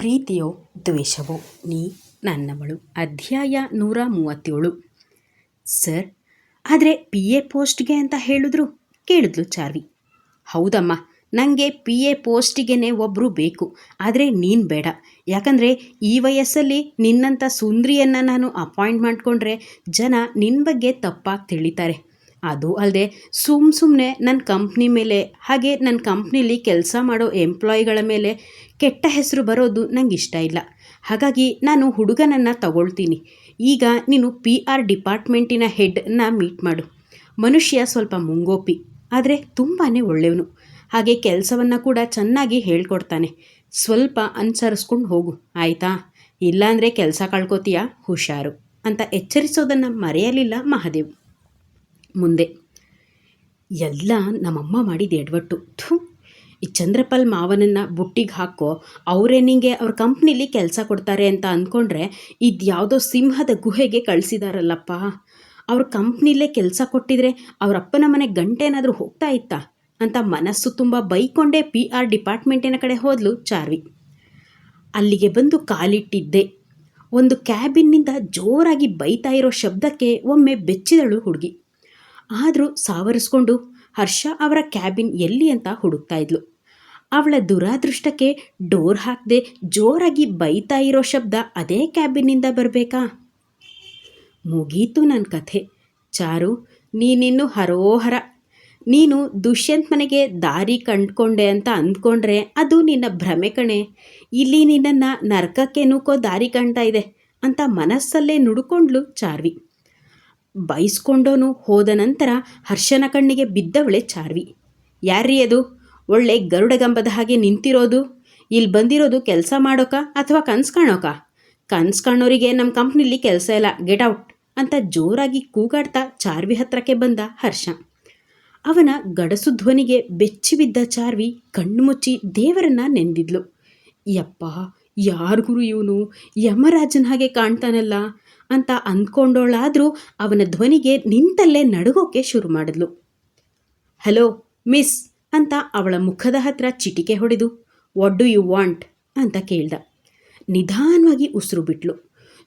ಪ್ರೀತಿಯೋ ದ್ವೇಷವೋ ನೀ ನನ್ನವಳು. ಅಧ್ಯಾಯ ನೂರ ಮೂವತ್ತೇಳು. ಸರ್, ಆದರೆ ಪಿ ಎ ಪೋಸ್ಟ್ಗೆ ಅಂತ ಹೇಳಿದ್ರು? ಕೇಳಿದ್ಲು ಚಾರ್ವಿ. ಹೌದಮ್ಮ ನನಗೆ ಪಿ ಎ ಪೋಸ್ಟಿಗೆ ಒಬ್ಬರು ಬೇಕು. ಆದರೆ ನೀನು ಬೇಡ. ಯಾಕಂದರೆ ಈ ವಯಸ್ಸಲ್ಲಿ ನಿನ್ನಂಥ ಸುಂದ್ರಿಯನ್ನು ನಾನು ಅಪಾಯಿಂಟ್ ಮಾಡಿಕೊಂಡ್ರೆ ಜನ ನಿನ್ನ ಬಗ್ಗೆ ತಪ್ಪಾಗಿ ತಿಳಿತಾರೆ. ಅದು ಅಲ್ಲದೆ ಸುಮ್ ಸುಮ್ಮನೆ ನನ್ನ ಕಂಪ್ನಿ ಮೇಲೆ, ಹಾಗೆ ನನ್ನ ಕಂಪ್ನಿಲಿ ಕೆಲಸ ಮಾಡೋ ಎಂಪ್ಲಾಯಿಗಳ ಮೇಲೆ ಕೆಟ್ಟ ಹೆಸರು ಬರೋದು ನಂಗೆ ಇಷ್ಟ ಇಲ್ಲ. ಹಾಗಾಗಿ ನಾನು ಹುಡುಗನನ್ನು ತಗೊಳ್ತೀನಿ. ಈಗ ನೀನು ಪಿ ಆರ್ ಡಿಪಾರ್ಟ್ಮೆಂಟಿನ ಹೆಡ್ನ ಮೀಟ್ ಮಾಡು. ಮನುಷ್ಯ ಸ್ವಲ್ಪ ಮುಂಗೋಪಿ, ಆದರೆ ತುಂಬಾ ಒಳ್ಳೆಯವನು. ಹಾಗೆ ಕೆಲಸವನ್ನು ಕೂಡ ಚೆನ್ನಾಗಿ ಹೇಳ್ಕೊಡ್ತಾನೆ. ಸ್ವಲ್ಪ ಅನುಸರಿಸ್ಕೊಂಡು ಹೋಗು, ಆಯಿತಾ? ಇಲ್ಲಾಂದರೆ ಕೆಲಸ ಕಳ್ಕೊತೀಯಾ? ಹುಷಾರು. ಅಂತ ಎಚ್ಚರಿಸೋದನ್ನು ಮರೆಯಲಿಲ್ಲ ಮಹಾದೇವ್. ಮುಂದೆ. ಎಲ್ಲ ನಮ್ಮಮ್ಮ ಮಾಡಿದ ಎಡವಟ್ಟು. ಥು, ಈ ಚಂದ್ರಪಾಲ್ ಮಾವನನ್ನು ಬುಟ್ಟಿಗೆ ಹಾಕೋ, ಅವರೇ ನಿಂಗೆ ಅವ್ರ ಕಂಪ್ನಿಲಿ ಕೆಲಸ ಕೊಡ್ತಾರೆ ಅಂತ ಅಂದ್ಕೊಂಡ್ರೆ ಇದು ಯಾವುದೋ ಸಿಂಹದ ಗುಹೆಗೆ ಕಳಿಸಿದಾರಲ್ಲಪ್ಪ. ಅವ್ರ ಕಂಪ್ನಿಲೇ ಕೆಲಸ ಕೊಟ್ಟಿದ್ರೆ ಅವ್ರ ಅಪ್ಪನ ಮನೆ ಗಂಟೆ ಹೋಗ್ತಾ ಇತ್ತಾ ಅಂತ ಮನಸ್ಸು ತುಂಬ ಬೈಕೊಂಡೇ ಪಿ ಆರ್ ಡಿಪಾರ್ಟ್ಮೆಂಟಿನ ಕಡೆ ಹೋದ್ಲು ಚಾರ್ವಿ. ಅಲ್ಲಿಗೆ ಬಂದು ಕಾಲಿಟ್ಟಿದ್ದೆ. ಒಂದು ಕ್ಯಾಬಿನ್ನಿಂದ ಜೋರಾಗಿ ಬೈತಾ ಇರೋ ಶಬ್ದಕ್ಕೆ ಒಮ್ಮೆ ಬೆಚ್ಚಿದಳು ಹುಡುಗಿ. ಆದರೂ ಸಾವರಿಸ್ಕೊಂಡು ಹರ್ಷ ಅವರ ಕ್ಯಾಬಿನ್ ಎಲ್ಲಿ ಅಂತ ಹುಡುಕ್ತಾ ಇದ್ಲು. ಅವಳ ದುರಾದೃಷ್ಟಕ್ಕೆ ಡೋರ್ ಹಾಕದೆ ಜೋರಾಗಿ ಬೈತಾ ಇರೋ ಶಬ್ದ ಅದೇ ಕ್ಯಾಬಿನ್ನಿಂದ ಬರಬೇಕಾ? ಮುಗೀತು ನನ್ನ ಕಥೆ. ಚಾರು, ನೀನಿನ್ನು ಹರೋಹರ. ನೀನು ದುಷ್ಯಂತ್ ಮನೆಗೆ ದಾರಿ ಕಂಡ್ಕೊಂಡೆ ಅಂತ ಅಂದ್ಕೊಂಡ್ರೆ ಅದು ನಿನ್ನ ಭ್ರಮೆ ಕಣೆ. ಇಲ್ಲಿ ನಿನ್ನನ್ನು ನರಕಕ್ಕೆ ನೂಕೋ ದಾರಿ ಕಾಣ್ತಾ ಇದೆ ಅಂತ ಮನಸ್ಸಲ್ಲೇ ನುಡುಕೊಂಡ್ಲು ಚಾರ್ವಿ. ಬೈಸ್ಕೊಂಡೋನು ಹೋದ ನಂತರ ಹರ್ಷನ ಕಣ್ಣಿಗೆ ಬಿದ್ದವಳೆ ಚಾರ್ವಿ. ಯಾರ್ರೀ ಅದು? ಒಳ್ಳೆ ಗರುಡಗಂಬದ ಹಾಗೆ ನಿಂತಿರೋದು? ಇಲ್ಲಿ ಬಂದಿರೋದು ಕೆಲಸ ಮಾಡೋಕ ಅಥವಾ ಕನ್ಸು ಕಾಣೋಕ? ಕನ್ಸ್ ಕಾಣೋರಿಗೆ ನಮ್ಮ ಕಂಪ್ನಿಲಿ ಕೆಲಸ ಇಲ್ಲ, ಗೆಟ್ ಔಟ್ ಅಂತ ಜೋರಾಗಿ ಕೂಗಾಡ್ತಾ ಚಾರ್ವಿ ಹತ್ರಕ್ಕೆ ಬಂದ ಹರ್ಷ. ಅವನ ಗಡಸು ಧ್ವನಿಗೆ ಬೆಚ್ಚಿ ಬಿದ್ದ ಚಾರ್ವಿ ಕಣ್ಣು ಮುಚ್ಚಿ ದೇವರನ್ನ ನೆಂದಿದ್ಲು ಯಪ್ಪ ಯಾರ್ಗುರು ಇವನು? ಯಮರಾಜನ ಹಾಗೆ ಕಾಣ್ತಾನಲ್ಲ. ಅಂತ ಅಂದ್ಕೊಂಡೋಳಾದರೂ ಅವನ ಧ್ವನಿಗೆ ನಿಂತಲ್ಲೇ ನಡುಗೋಕೆ ಶುರು ಮಾಡಿದ್ಲು. ಹಲೋ, ಮಿಸ್ ಅಂತ ಅವಳ ಮುಖದ ಹತ್ರ ಚಿಟಿಕೆ ಹೊಡೆದು, ವಾಟ್ ಡು ಯು ವಾಂಟ್? ಅಂತ ಕೇಳ್ದ. ನಿಧಾನವಾಗಿ ಉಸಿರು ಬಿಟ್ಲು.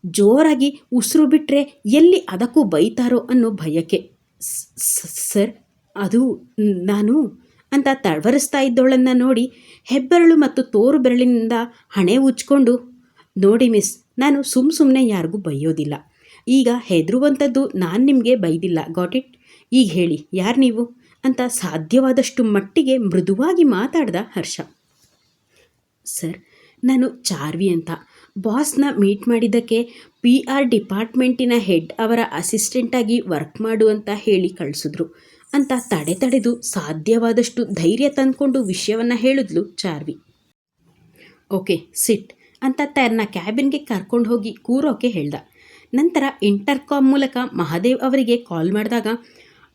ಜೋರಾಗಿ ಉಸಿರು ಬಿಟ್ಟರೆ ಎಲ್ಲಿ ಅದಕ್ಕೂ ಬೈತಾರೋ ಅನ್ನೋ ಭಯಕ್ಕೆ ಸರ್, ಅದು ನಾನು? ಅಂತ ತಳವರಿಸ್ತಾ ಇದ್ದೋಳನ್ನು ನೋಡಿ ಹೆಬ್ಬೆರಳು ಮತ್ತು ತೋರು ಬೆರಳಿನಿಂದ ಹಣೆ ಉಚ್ಕೊಂಡು, ನೋಡಿ ಮಿಸ್ ನಾನು ಸುಮ್ಮ ಸುಮ್ಮನೆ ಯಾರಿಗೂ ಬೈಯೋದಿಲ್ಲ. ಈಗ ಹೆದರುವಂಥದ್ದು ನಾನು ನಿಮಗೆ ಬೈದಿಲ್ಲ ಗಾಟ್ ಇಟ್ ಈಗ ಹೇಳಿ, ಯಾರು ನೀವು? ಅಂತ ಸಾಧ್ಯವಾದಷ್ಟು ಮಟ್ಟಿಗೆ ಮೃದುವಾಗಿ ಮಾತಾಡ್ದ ಹರ್ಷ. ಸರ್, ನಾನು ಚಾರ್ವಿ ಅಂತ. ಬಾಸ್ನ ಮೀಟ್ ಮಾಡಿದ್ದಕ್ಕೆ ಪಿ ಆರ್ ಡಿಪಾರ್ಟ್ಮೆಂಟಿನ ಹೆಡ್ ಅವರ ಅಸಿಸ್ಟೆಂಟಾಗಿ ವರ್ಕ್ ಮಾಡು ಅಂತ ಹೇಳಿ ಕಳಿಸಿದ್ರು. ಅಂತ ತಡೆ ತಡೆದು ಸಾಧ್ಯವಾದಷ್ಟು ಧೈರ್ಯ ತಂದ್ಕೊಂಡು ವಿಷಯವನ್ನು ಹೇಳಿದ್ಲು ಚಾರ್ವಿ. ಓಕೆ, ಸಿಟ್. ಅಂತ ತನ್ನ ಕ್ಯಾಬಿನ್ಗೆ ಕರ್ಕೊಂಡು ಹೋಗಿ ಕೂರೋಕೆ ಹೇಳ್ದ. ನಂತರ ಇಂಟರ್ಕಾಮ್ ಮೂಲಕ ಮಹಾದೇವ್ ಅವರಿಗೆ ಕಾಲ್ ಮಾಡಿದಾಗ,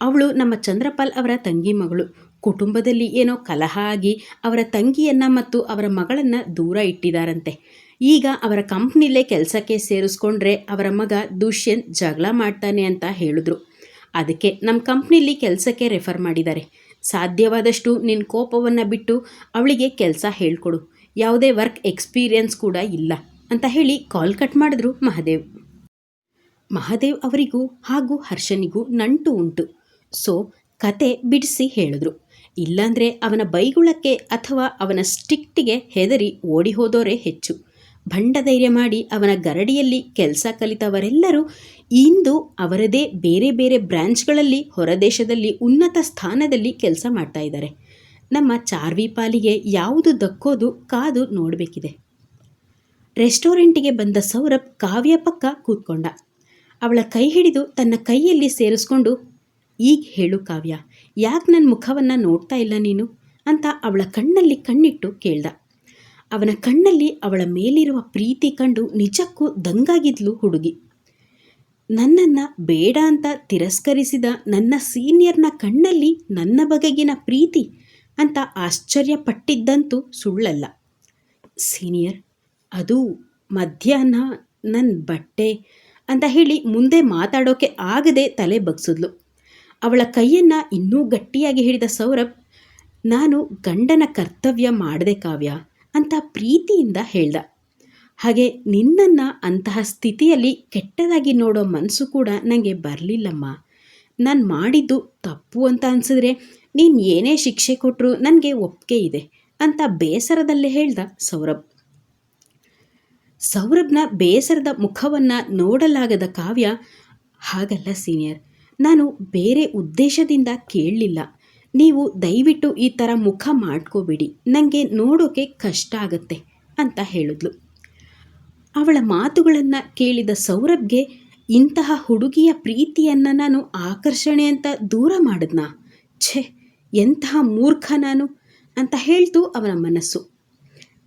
ಅವಳು ನಮ್ಮ ಚಂದ್ರಪಾಲ್ ಅವರ ತಂಗಿ ಮಗಳು. ಕುಟುಂಬದಲ್ಲಿ ಏನೋ ಕಲಹ ಆಗಿ ಅವರ ತಂಗಿಯನ್ನು ಮತ್ತು ಅವರ ಮಗಳನ್ನು ದೂರ ಇಟ್ಟಿದಾರಂತೆ. ಈಗ ಅವರ ಕಂಪ್ನಿಲೇ ಕೆಲಸಕ್ಕೆ ಸೇರಿಸ್ಕೊಂಡ್ರೆ ಅವರ ಮಗ ದುಷ್ಯಂತ್ ಜಗಳ ಮಾಡ್ತಾನೆ ಅಂತ ಹೇಳಿದ್ರು. ಅದಕ್ಕೆ ನಮ್ಮ ಕಂಪ್ನಿಲಿ ಕೆಲಸಕ್ಕೆ ರೆಫರ್ ಮಾಡಿದ್ದಾರೆ. ಸಾಧ್ಯವಾದಷ್ಟು ನಿನ್ನ ಕೋಪವನ್ನು ಬಿಟ್ಟು ಅವಳಿಗೆ ಕೆಲಸ ಹೇಳ್ಕೊಡು. ಯಾವುದೇ ವರ್ಕ್ ಎಕ್ಸ್ಪೀರಿಯನ್ಸ್ ಕೂಡ ಇಲ್ಲ ಅಂತ ಹೇಳಿ ಕಾಲ್ ಕಟ್ ಮಾಡಿದ್ರು ಮಹಾದೇವ್. ಮಹಾದೇವ್ ಅವರಿಗೂ ಹಾಗೂ ಹರ್ಷನಿಗೂ ನಂಟು ಉಂಟು. ಸೊ ಕತೆ ಬಿಡಿಸಿ ಹೇಳಿದ್ರು. ಇಲ್ಲಾಂದರೆ ಅವನ ಬೈಗುಳಕ್ಕೆ ಅಥವಾ ಅವನ ಸ್ಟಿಕ್ಟಿಗೆ ಹೆದರಿ ಓಡಿ ಹೋದೋರೇ ಹೆಚ್ಚು. ಭಂಡ ಧೈರ್ಯ ಮಾಡಿ ಅವನ ಗರಡಿಯಲ್ಲಿ ಕೆಲಸ ಕಲಿತವರೆಲ್ಲರೂ ಇಂದು ಅವರದೇ ಬೇರೆ ಬೇರೆ ಬ್ರ್ಯಾಂಚ್ಗಳಲ್ಲಿ ಹೊರದೇಶದಲ್ಲಿ ಉನ್ನತ ಸ್ಥಾನದಲ್ಲಿ ಕೆಲಸ ಮಾಡ್ತಾ ಇದ್ದಾರೆ. ನಮ್ಮ ಚಾರ್ವಿ ಪಾಲಿಗೆ ಯಾವುದು ದಕ್ಕೋದು ಕಾದು ನೋಡಬೇಕಿದೆ. ರೆಸ್ಟೋರೆಂಟಿಗೆ ಬಂದ ಸೌರಭ್ ಕಾವ್ಯ ಪಕ್ಕ ಕೂತ್ಕೊಂಡ. ಅವಳ ಕೈ ಹಿಡಿದು ತನ್ನ ಕೈಯಲ್ಲಿ ಸೇರಿಸ್ಕೊಂಡು, ಈಗ ಹೇಳು ಕಾವ್ಯ, ಯಾಕೆ ನನ್ನ ಮುಖವನ್ನು ನೋಡ್ತಾ ಇಲ್ಲ ನೀನು? ಅಂತ ಅವಳ ಕಣ್ಣಲ್ಲಿ ಕಣ್ಣಿಟ್ಟು ಕೇಳ್ದ. ಅವನ ಕಣ್ಣಲ್ಲಿ ಅವಳ ಮೇಲಿರುವ ಪ್ರೀತಿ ಕಂಡು ನಿಜಕ್ಕೂ ದಂಗಾಗಿದ್ಲು ಹುಡುಗಿ. ನನ್ನನ್ನು ಬೇಡ ಅಂತ ತಿರಸ್ಕರಿಸಿದ ನನ್ನ ಸೀನಿಯರ್ನ ಕಣ್ಣಲ್ಲಿ ನನ್ನ ಬಗೆಗಿನ ಪ್ರೀತಿ ಅಂತ ಆಶ್ಚರ್ಯಪಟ್ಟಿದ್ದಂತೂ ಸುಳ್ಳಲ್ಲ. ಸೀನಿಯರ್, ಅದು ಮಧ್ಯಾಹ್ನ ನನ್ನ ಬಟ್ಟೆ ಅಂತ ಹೇಳಿ ಮುಂದೆ ಮಾತಾಡೋಕೆ ಆಗದೆ ತಲೆ ಬಗ್ಸಿದ್ಲು. ಅವಳ ಕೈಯನ್ನು ಇನ್ನೂ ಗಟ್ಟಿಯಾಗಿ ಹಿಡಿದ ಸೌರಭ್, ನಾನು ಗಂಡನ ಕರ್ತವ್ಯ ಮಾಡದೆ ಕಾವ್ಯ ಅಂತ ಪ್ರೀತಿಯಿಂದ ಹೇಳ್ದ. ಹಾಗೆ ನಿನ್ನನ್ನು ಅಂತಹ ಸ್ಥಿತಿಯಲ್ಲಿ ಕೆಟ್ಟದಾಗಿ ನೋಡೋ ಮನಸ್ಸು ಕೂಡ ನನಗೆ ಬರಲಿಲ್ಲಮ್ಮ. ನಾನು ಮಾಡಿದ್ದು ತಪ್ಪು ಅಂತ ಅನಿಸಿದ್ರೆ ನೀನು ಏನೇ ಶಿಕ್ಷೆ ಕೊಟ್ಟರು ನನಗೆ ಒಪ್ಪಿಗೆ ಇದೆ ಅಂತ ಬೇಸರದಲ್ಲೇ ಹೇಳ್ದ ಸೌರಭ್. ಸೌರಭ್ನ ಬೇಸರದ ಮುಖವನ್ನು ನೋಡಲಾಗದ ಕಾವ್ಯ, ಹಾಗಲ್ಲ ಸೀನಿಯರ್, ನಾನು ಬೇರೆ ಉದ್ದೇಶದಿಂದ ಕೇಳಲಿಲ್ಲ. ನೀವು ದಯವಿಟ್ಟು ಈ ಥರ ಮುಖ ಮಾಡ್ಕೋಬೇಡಿ ನನಗೆ ನೋಡೋಕೆ ಕಷ್ಟ ಆಗತ್ತೆ ಅಂತ ಹೇಳಿದ್ಲು. ಅವಳ ಮಾತುಗಳನ್ನು ಕೇಳಿದ ಸೌರಭ್ಗೆ, ಇಂತಹ ಹುಡುಗಿಯ ಪ್ರೀತಿಯನ್ನು ನಾನು ಆಕರ್ಷಣೆ ಅಂತ ದೂರ ಮಾಡಿದ್ನಾ? ಛೇ ಎಂತಹ ಮೂರ್ಖ ನಾನು ಅಂತ ಹೇಳ್ತು ಅವನ ಮನಸ್ಸು.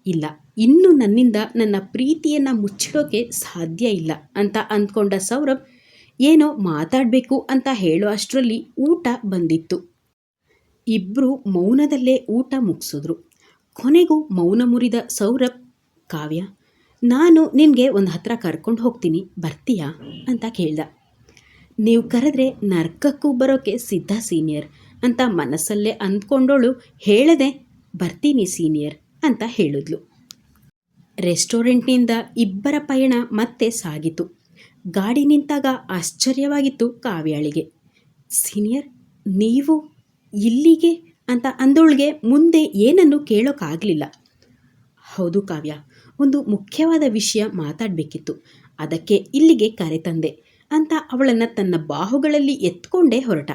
ಇಲ್ಲ, ಇನ್ನು ನನ್ನಿಂದ ನನ್ನ ಪ್ರೀತಿಯನ್ನು ಮುಚ್ಚಿಡೋಕೆ ಸಾಧ್ಯ ಇಲ್ಲ ಅಂತ ಅಂದ್ಕೊಂಡ ಸೌರಭ್ ಏನೋ ಮಾತಾಡಬೇಕು ಅಂತ ಹೇಳೋ ಅಷ್ಟರಲ್ಲಿ ಊಟ ಬಂದಿತ್ತು. ಇಬ್ಬರು ಮೌನದಲ್ಲೇ ಊಟ ಮುಗಿಸಿದ್ರು. ಕೊನೆಗೂ ಮೌನ ಮುರಿದ ಸೌರಭ್, ಕಾವ್ಯ, ನಾನು ನಿನಗೆ ಒಂದು ಹತ್ರ ಕರ್ಕೊಂಡು ಹೋಗ್ತೀನಿ, ಬರ್ತೀಯಾ? ಅಂತ ಕೇಳ್ದ. ನೀವು ಕರೆದ್ರೆ ನರ್ಕಕ್ಕೂ ಬರೋಕ್ಕೆ ಸಿದ್ಧ ಸೀನಿಯರ್. ಅಂತ ಮನಸ್ಸಲ್ಲೇ ಅಂದ್ಕೊಂಡೋಳು ಹೇಳದೆ, ಬರ್ತೀನಿ ಸೀನಿಯರ್ ಅಂತ ಹೇಳಿದ್ಲು. ರೆಸ್ಟೋರೆಂಟ್ನಿಂದ ಇಬ್ಬರ ಪಯಣ ಮತ್ತೆ ಸಾಗಿತು. ಗಾಡಿ ನಿಂತಾಗ ಆಶ್ಚರ್ಯವಾಗಿತ್ತು ಕಾವ್ಯಾಳಿಗೆ. ಸೀನಿಯರ್, ನೀವು ಇಲ್ಲಿಗೆ? ಅಂತ ಅಂದೋಳಿಗೆ ಮುಂದೆ ಏನನ್ನು ಕೇಳೋಕ್ಕಾಗಲಿಲ್ಲ ಹೌದು ಕಾವ್ಯ, ಒಂದು ಮುಖ್ಯವಾದ ವಿಷಯ ಮಾತಾಡಬೇಕಿತ್ತು. ಅದಕ್ಕೆ ಇಲ್ಲಿಗೆ ಕರೆ ತಂದೆ ಅಂತ ಅವಳನ್ನು ತನ್ನ ಬಾಹುಗಳಲ್ಲಿ ಎತ್ಕೊಂಡೇ ಹೊರಟ.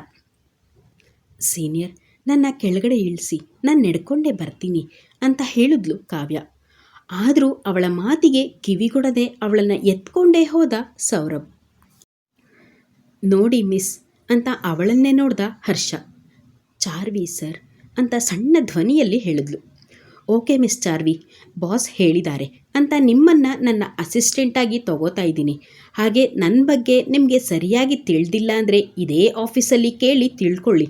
ಸೀನಿಯರ್, ನನ್ನ ಕೆಳಗಡೆ ಇಳಿಸಿ, ನಾನು ನಡ್ಕೊಂಡೇ ಬರ್ತೀನಿ ಅಂತ ಹೇಳಿದ್ಲು ಕಾವ್ಯ. ಆದರೂ ಅವಳ ಮಾತಿಗೆ ಕಿವಿಗೊಡದೆ ಅವಳನ್ನು ಎತ್ಕೊಂಡೇ ಹೋದ ಸೌರಭ್. ನೋಡಿ ಮಿಸ್ ಅಂತ ಅವಳನ್ನೇ ನೋಡ್ದ ಹರ್ಷ. ಚಾರ್ವಿ ಸರ್ ಅಂತ ಸಣ್ಣ ಧ್ವನಿಯಲ್ಲಿ ಹೇಳಿದ್ಲು. ಓಕೆ ಮಿಸ್ ಚಾರ್ವಿ, ಬಾಸ್ ಹೇಳಿದ್ದಾರೆ. ಅಂತ ನಿಮ್ಮನ್ನು ನನ್ನ ಅಸಿಸ್ಟೆಂಟಾಗಿ ತಗೋತಾ ಇದ್ದೀನಿ. ಹಾಗೆ ನನ್ನ ಬಗ್ಗೆ ನಿಮಗೆ ಸರಿಯಾಗಿ ತಿಳಿದಿಲ್ಲ ಅಂದರೆ ಇದೇ ಆಫೀಸಲ್ಲಿ ಕೇಳಿ ತಿಳ್ಕೊಳ್ಳಿ.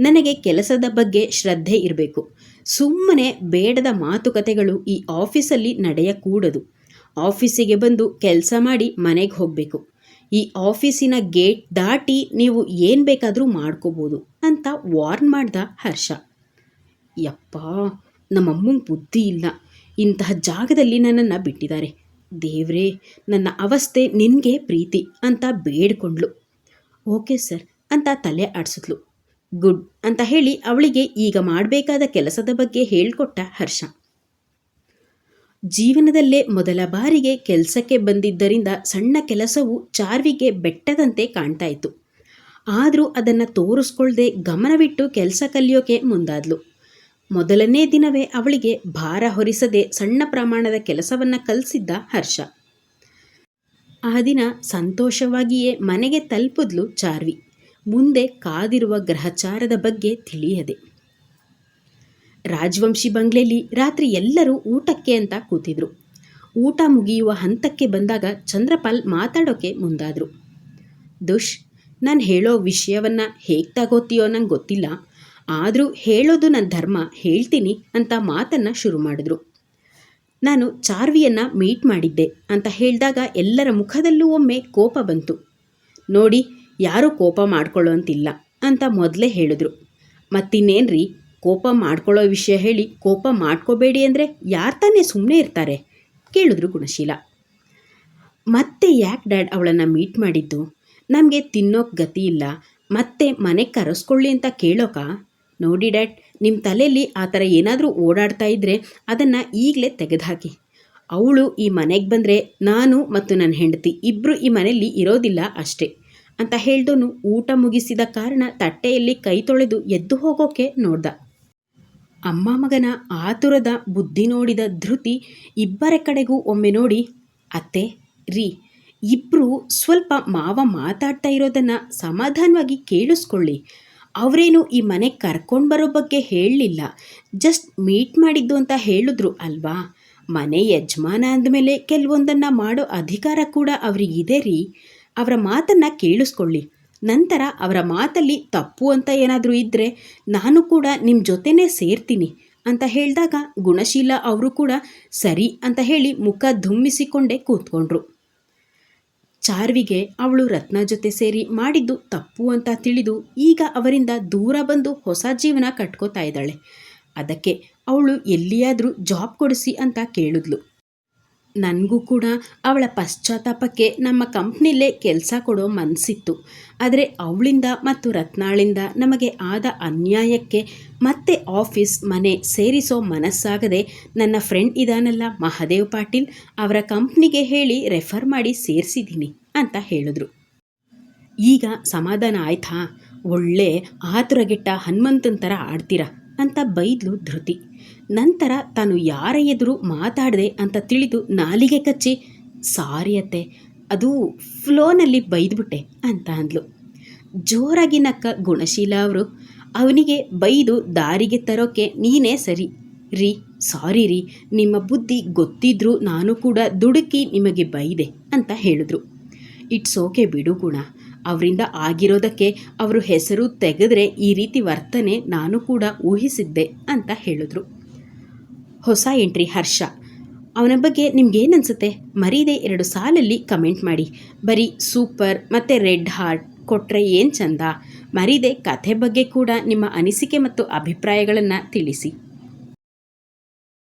ನನಗೆ ಕೆಲಸದ ಬಗ್ಗೆ ಶ್ರದ್ಧೆ ಇರಬೇಕು. ಸುಮ್ಮನೆ ಬೇಡದ ಮಾತುಕತೆಗಳು ಈ ಆಫೀಸಲ್ಲಿ ನಡೆಯಕೂಡದು. ಆಫೀಸಿಗೆ ಬಂದು ಕೆಲಸ ಮಾಡಿ ಮನೆಗೆ ಹೋಗಬೇಕು. ಈ ಆಫೀಸಿನ ಗೇಟ್ ದಾಟಿ ನೀವು ಏನು ಬೇಕಾದರೂ ಮಾಡ್ಕೋಬೋದು ಅಂತ ವಾರ್ನ್ ಮಾಡ್ದ ಹರ್ಷ. ಯಪ್ಪ, ನಮ್ಮಮ್ಮಂಗೆ ಬುದ್ಧಿ ಇಲ್ಲ. ಇಂತಹ ಜಾಗದಲ್ಲಿ ನನ್ನನ್ನು ಬಿಟ್ಟಿದ್ದಾರೆ. ದೇವ್ರೇ, ನನ್ನ ಅವಸ್ಥೆ ನಿನಗೆ ಪ್ರೀತಿ ಅಂತ ಬೇಡ್ಕೊಂಡ್ಳು ಓಕೆ ಸರ್ ಅಂತ ತಲೆ ಆಡಿಸಿದ್ಲು ಗುಡ್ ಅಂತ ಹೇಳಿ ಅವಳಿಗೆ ಈಗ ಮಾಡಬೇಕಾದ ಕೆಲಸದ ಬಗ್ಗೆ ಹೇಳಿಕೊಟ್ಟ ಹರ್ಷ. ಜೀವನದಲ್ಲೇ ಮೊದಲ ಬಾರಿಗೆ ಕೆಲಸಕ್ಕೆ ಬಂದಿದ್ದರಿಂದ ಸಣ್ಣ ಕೆಲಸವು ಚಾರ್ವಿಗೆ ಬೆಟ್ಟದಂತೆ ಕಾಣ್ತಾ ಇತ್ತು. ಆದರೂ ಅದನ್ನು ತೋರಿಸ್ಕೊಳ್ದೆ ಗಮನವಿಟ್ಟು ಕೆಲಸ ಕಲಿಯೋಕೆ ಮುಂದಾದ್ಲು. ಮೊದಲನೇ ದಿನವೇ ಅವಳಿಗೆ ಭಾರ ಹೊರಿಸದೆ ಸಣ್ಣ ಪ್ರಮಾಣದ ಕೆಲಸವನ್ನು ಕಲಿಸಿದ್ದ ಹರ್ಷ. ಆ ದಿನ ಸಂತೋಷವಾಗಿಯೇ ಮನೆಗೆ ತಲುಪಿದ್ಲು ಚಾರ್ವಿ. ಮುಂದೆ ಕಾದಿರುವ ಗ್ರಹಚಾರದ ಬಗ್ಗೆ ತಿಳಿಯದೆ. ರಾಜವಂಶಿ ಬಂಗ್ಲೆಯಲ್ಲಿ ರಾತ್ರಿ ಎಲ್ಲರೂ ಊಟಕ್ಕೆ ಅಂತ ಕೂತಿದ್ರು. ಊಟ ಮುಗಿಯುವ ಹಂತಕ್ಕೆ ಬಂದಾಗ ಚಂದ್ರಪಾಲ್ ಮಾತಾಡೋಕೆ ಮುಂದಾದರು. ದುಷ್, ನಾನು ಹೇಳೋ ವಿಷಯವನ್ನು ಹೇಗೆ ತಗೋತೀಯೋ ನಂಗೆ ಗೊತ್ತಿಲ್ಲ. ಆದರೂ ಹೇಳೋದು ನನ್ನ ಧರ್ಮ, ಹೇಳ್ತೀನಿ ಅಂತ ಮಾತನ್ನು ಶುರು ಮಾಡಿದ್ರು. ನಾನು ಚಾರ್ವಿಯನ್ನು ಮೀಟ್ ಮಾಡಿದ್ದೆ ಅಂತ ಹೇಳಿದಾಗ ಎಲ್ಲರ ಮುಖದಲ್ಲೂ ಒಮ್ಮೆ ಕೋಪ ಬಂತು. ನೋಡಿ, ಯಾರೂ ಕೋಪ ಮಾಡ್ಕೊಳ್ಳೋ ಅಂತಿಲ್ಲ ಅಂತ ಮೊದಲೇ ಹೇಳಿದ್ರು. ಮತ್ತಿನ್ನೇನ್ರಿ, ಕೋಪ ಮಾಡ್ಕೊಳ್ಳೋ ವಿಷಯ ಹೇಳಿ ಕೋಪ ಮಾಡ್ಕೋಬೇಡಿ ಅಂದರೆ ಯಾರು ತಾನೇ ಸುಮ್ಮನೆ ಇರ್ತಾರೆ? ಕೇಳಿದ್ರು ಗುಣಶೀಲ. ಮತ್ತೆ ಯಾಕೆ ಡ್ಯಾಡ್ ಅವಳನ್ನು ಮೀಟ್ ಮಾಡಿದ್ದು? ನಮಗೆ ತಿನ್ನೋಕೆ ಗತಿ ಇಲ್ಲ, ಮತ್ತೆ ಮನೆಗೆ ಕರೆಸ್ಕೊಳ್ಳಿ ಅಂತ ಕೇಳೋಕ? ನೋಡಿ ಡ್ಯಾಡ್ ನಿಮ್ಮ ತಲೆಯಲ್ಲಿ ಆ ಥರ ಏನಾದರೂ ಓಡಾಡ್ತಾ ಇದ್ದರೆ ಅದನ್ನು ಈಗಲೇ ತೆಗೆದುಹಾಕಿ. ಅವಳು ಈ ಮನೆಗೆ ಬಂದರೆ ನಾನು ಮತ್ತು ನನ್ನ ಹೆಂಡತಿ ಇಬ್ಬರು ಈ ಮನೆಯಲ್ಲಿ ಇರೋದಿಲ್ಲ ಅಷ್ಟೇ ಅಂತ ಹೇಳ್ದೋನು ಊಟ ಮುಗಿಸಿದ ಕಾರಣ ತಟ್ಟೆಯಲ್ಲಿ ಕೈ ತೊಳೆದು ಎದ್ದು ಹೋಗೋಕೆ ನೋಡ್ದ. ಅಮ್ಮ ಮಗನ ಆತುರದ ಬುದ್ಧಿ ನೋಡಿದ ಧೃತಿ ಇಬ್ಬರ ಕಡೆಗೂ ಒಮ್ಮೆ ನೋಡಿ, ಅತ್ತೆ, ರೀ ಇಬ್ಬರು ಸ್ವಲ್ಪ ಮಾವ ಮಾತಾಡ್ತಾ ಇರೋದನ್ನು ಸಮಾಧಾನವಾಗಿ ಕೇಳಿಸ್ಕೊಳ್ಳಿ. ಅವರೇನು ಈ ಮನೆ ಕರ್ಕೊಂಡು ಬರೋ ಬಗ್ಗೆ ಹೇಳಲಿಲ್ಲ. ಜಸ್ಟ್ ಮೀಟ್ ಮಾಡಿದ್ದು ಅಂತ ಹೇಳಿದ್ರು ಅಲ್ವಾ? ಮನೆ ಯಜಮಾನ ಅಂದಮೇಲೆ ಕೆಲವೊಂದನ್ನು ಮಾಡೋ ಅಧಿಕಾರ ಕೂಡ ಅವರಿಗಿದೆ ರೀ. ಅವರ ಮಾತನ್ನು ಕೇಳಿಸ್ಕೊಳ್ಳಿ. ನಂತರ ಅವರ ಮಾತಲ್ಲಿ ತಪ್ಪು ಅಂತ ಏನಾದರೂ ಇದ್ದರೆ ನಾನು ಕೂಡ ನಿಮ್ಮ ಜೊತೆನೇ ಸೇರ್ತೀನಿ ಅಂತ ಹೇಳಿದಾಗ ಗುಣಶೀಲ ಅವರು ಕೂಡ ಸರಿ ಅಂತ ಹೇಳಿ ಮುಖ ಧುಮ್ಮಿಸಿಕೊಂಡೇ ಕೂತ್ಕೊಂಡ್ರು. ಚಾರ್ವಿಗೆ ಅವಳು ರತ್ನ ಜೊತೆ ಸೇರಿ ಮಾಡಿದ್ದು ತಪ್ಪು ಅಂತ ತಿಳಿದು ಈಗ ಅವರಿಂದ ದೂರ ಬಂದು ಹೊಸ ಜೀವನ ಕಟ್ಕೋತಾ ಇದ್ದಾಳೆ. ಅದಕ್ಕೆ ಅವಳು ಎಲ್ಲಿಯಾದರೂ ಜಾಬ್ ಕೊಡಿಸಿ ಅಂತ ಕೇಳಿದ್ಲು. ನನಗೂ ಕೂಡ ಅವಳ ಪಶ್ಚಾತ್ತಾಪಕ್ಕೆ ನಮ್ಮ ಕಂಪ್ನಿಲೇ ಕೆಲಸ ಕೊಡೋ ಮನಸ್ಸಿತ್ತು ಆದರೆ ಅವಳಿಂದ ಮತ್ತು ರತ್ನಾಳಿಂದ ನಮಗೆ ಆದ ಅನ್ಯಾಯಕ್ಕೆ ಮತ್ತೆ ಆಫೀಸ್ ಮನೆ ಸೇರಿಸೋ ಮನಸ್ಸಾಗದೆ ನನ್ನ ಫ್ರೆಂಡ್ ಇದಾನಲ್ಲ ಮಹಾದೇವ್ ಪಾಟೀಲ್, ಅವರ ಕಂಪ್ನಿಗೆ ಹೇಳಿ ರೆಫರ್ ಮಾಡಿ ಸೇರಿಸಿದ್ದೀನಿ ಅಂತ ಹೇಳಿದ್ರು. ಈಗ ಸಮಾಧಾನ ಆಯ್ತಾ? ಒಳ್ಳೆ ಆತುರಗಿಟ್ಟ ಹನುಮಂತನ ಥರ ಆಡ್ತೀರಾ? ಅಂತ ಬೈದ್ಲು ಧೃತಿ. ನಂತರ ತಾನು ಯಾರ ಎದುರು ಮಾತಾಡದೆ ಅಂತ ತಿಳಿದು ನಾಲಿಗೆ ಕಚ್ಚಿ, ಸಾರಿ ಅತ್ತೆ, ಅದು ಫ್ಲೋನಲ್ಲಿ ಬೈದ್ಬಿಟ್ಟೆ, ಅಂತ ಅಂದ್ಲು. ಜೋರಾಗಿ ನಕ್ಕ ಗುಣಶೀಲ ಅವರು. ಅವನಿಗೆ ಬೈದು ದಾರಿಗೆ ತರೋಕೆ ನೀನೇ ಸರಿ. ರೀ, ಸಾರಿ ರೀ, ನಿಮ್ಮ ಬುದ್ಧಿ ಗೊತ್ತಿದ್ರೂ ನಾನು ಕೂಡ ದುಡುಕಿ ನಿಮಗೆ ಬೈದೆ, ಅಂತ ಹೇಳಿದ್ರು. ಇಟ್ಸ್ ಓಕೆ ಬಿಡು ಗುಣ, ಅವರಿಂದ ಆಗಿರೋದಕ್ಕೆ ಅವರು ಹೆಸರು ತೆಗೆದ್ರೆ ಈ ರೀತಿ ವರ್ತನೆ ನಾನು ಕೂಡ ಊಹಿಸಿದ್ದೆ, ಅಂತ ಹೇಳಿದ್ರು. ಹೊಸ ಎಂಟ್ರಿ ಹರ್ಷ. ಅವನ ಬಗ್ಗೆ ನಿಮ್ಗೇನು ಅನಿಸುತ್ತೆ ಮರೀದೆ ಎರಡು ಸಾಲಲ್ಲಿ ಕಮೆಂಟ್ ಮಾಡಿ. ಬರೀ ಸೂಪರ್ ಮತ್ತು ರೆಡ್ ಹಾರ್ಟ್ ಕೊಟ್ಟರೆ ಏನು ಚಂದ? ಮರೀದೆ ಕಥೆ ಬಗ್ಗೆ ಕೂಡ ನಿಮ್ಮ ಅನಿಸಿಕೆ ಮತ್ತು ಅಭಿಪ್ರಾಯಗಳನ್ನು ತಿಳಿಸಿ.